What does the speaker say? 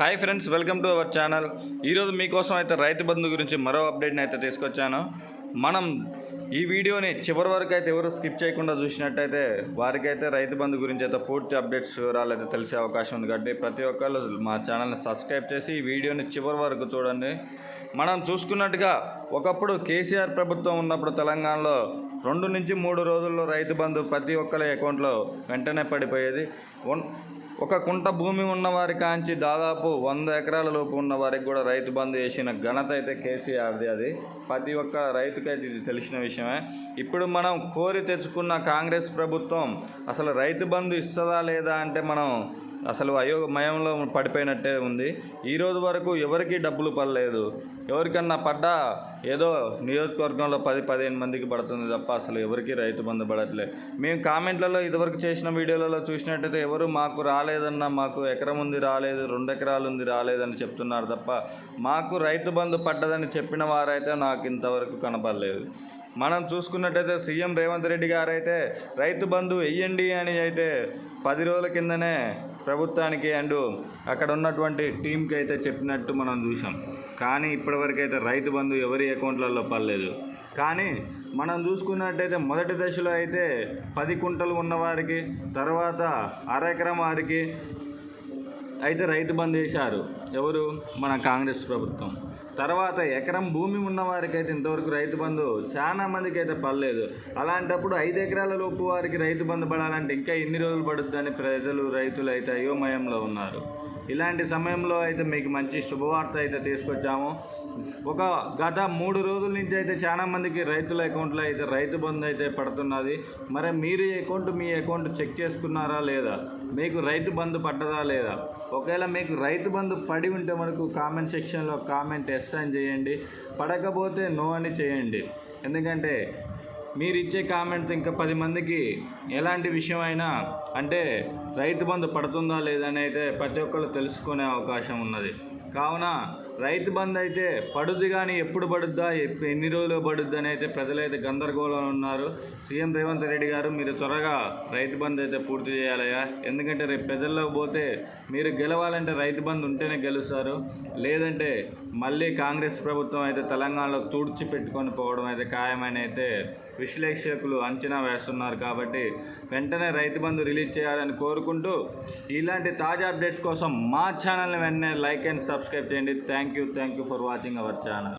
Hi friends welcome to our channel ఈరోజు మీకోసం అయితే రైతు బంధు గురించి మరో అప్డేట్ని అయితే తీసుకొచ్చాను. మనం ఈ వీడియోని చివరి వరకు అయితే ఎవరు స్కిప్ చేయకుండా చూసినట్టయితే వారికైతే రైతు బంధు గురించి అయితే పూర్తి అప్డేట్స్ వివరాలు అయితే తెలిసే అవకాశం ఉంది కాబట్టి ప్రతి ఒక్కళ్ళు మా ఛానల్ని సబ్స్క్రైబ్ చేసి ఈ వీడియోని చివరి వరకు చూడండి. మనం చూసుకున్నట్టుగా ఒకప్పుడు కేసీఆర్ ప్రభుత్వం ఉన్నప్పుడు తెలంగాణలో రెండు నుంచి మూడు రోజుల్లో రైతు బంధు ప్రతి ఒక్కరి అకౌంట్లో వెంటనే పడిపోయేది. వన్ ఒక కుంట భూమి ఉన్నవారి కాంచి దాదాపు వంద ఎకరాల లోపు ఉన్న వారికి కూడా రైతు బంధు వేసిన ఘనత అయితే కేసీఆర్ది అది. ప్రతి ఒక్క రైతుకైతే ఇది తెలిసిన విషయమే. ఇప్పుడు మనం కోరి తెచ్చుకున్న కాంగ్రెస్ ప్రభుత్వం అసలు రైతు బంధు ఇస్తుందా లేదా అంటే మనం అసలు అయోమయంలో పడిపోయినట్టే ఉంది. ఈరోజు వరకు ఎవరికి డబ్బులు పడలేదు. ఎవరికన్నా పడ్డా ఏదో నియోజకవర్గంలో పది పదిహేను మందికి పడుతుంది తప్ప అసలు ఎవరికి రైతు బంధు పడట్లేదు మేము కామెంట్లలో ఇదివరకు చేసిన వీడియోలలో చూసినట్టయితే ఎవరు మాకు రాలేదన్న మాకు ఎకరం ఉంది రాలేదు రెండు ఎకరాలు ఉంది రాలేదని చెప్తున్నారు తప్ప మాకు రైతు బంధు పడ్డదని చెప్పిన వారైతే నాకు ఇంతవరకు కనపడలేదు. మనం చూసుకున్నట్టయితే సీఎం రేవంత్ రెడ్డి గారు అయితే రైతు బంధు వెయ్యండి అని అయితే పది రోజుల కిందనే ప్రభుత్వానికి అండ్ అక్కడ ఉన్నటువంటి టీంకి అయితే చెప్పినట్టు మనం చూసాం కానీ ఇప్పటివరకు అయితే రైతు బంధు ఎవరి అకౌంట్లలో పడలేదు. కానీ మనం చూసుకున్నట్టయితే మొదటి దశలో అయితే పది కుంటలు ఉన్నవారికి తర్వాత అర ఎకరం వారికి అయితే రైతు బంద్ చేశారు ఎవరు? మన కాంగ్రెస్ ప్రభుత్వం. తర్వాత ఎకరం భూమి ఉన్నవారికైతే ఇంతవరకు రైతు బంధు చాలా మందికి అయితే పడలేదు. అలాంటప్పుడు ఐదు ఎకరాల లోపు వారికి రైతు బంధు పడాలంటే ఇంకా ఎన్ని రోజులు పడుతుందని ప్రజలు రైతులు అయితే అయోమయంలో ఉన్నారు. ఇలాంటి సమయంలో అయితే మీకు మంచి శుభవార్త అయితే తీసుకొచ్చాము. ఒక గత మూడు రోజుల నుంచి అయితే చాలా మందికి రైతుల అకౌంట్లో అయితే రైతు బంధు అయితే పడుతున్నది. మరి మీరు అకౌంట్ మీ అకౌంట్ చెక్ చేసుకున్నారా లేదా? మీకు రైతు బంధు పడ్డదా లేదా? ఒకవేళ మీకు రైతు బంధు పడి ఉంటే మనకు కామెంట్ సెక్షన్లో కామెంట్ ఎస్ అని చేయండి. పడకపోతే నో అని చేయండి. ఎందుకంటే మీరు ఇచ్చే కామెంట్స్ ఇంకా పది మందికి ఎలాంటి విషయం అయినా అంటే రైతు బంధు పడుతుందా లేదని అయితే ప్రతి ఒక్కరు తెలుసుకునే అవకాశం ఉన్నది. కావున రైతు బంధు అయితే పడుద్ది కానీ ఎప్పుడు పడుద్దా? ఎన్ని రోజులు పడుద్ది అని అయితే ప్రజలైతే గందరగోళంలో ఉన్నారు. సీఎం రేవంత్ రెడ్డి గారు మీరు త్వరగా రైతు బంధు అయితే పూర్తి చేయాలయ్యా. ఎందుకంటే రేపు ప్రజల్లోకి పోతే మీరు గెలవాలంటే రైతు బంధు ఉంటేనే గెలుస్తారు. లేదంటే మళ్ళీ కాంగ్రెస్ ప్రభుత్వం అయితే తెలంగాణలో తూడ్చి పెట్టుకొని పోవడం అయితే ఖాయమని అయితే విశ్లేషకులు అంచనా వేస్తున్నారు కాబట్టి వెంటనే రైతు బంధు రిలీజ్ చేయాలని కోరుకుంటూ ఇలాంటి తాజా అప్డేట్స్ కోసం మా ఛానల్ని వెంటనే లైక్ అండ్ సబ్స్క్రైబ్ చేయండి. Thank you thank you for watching our channel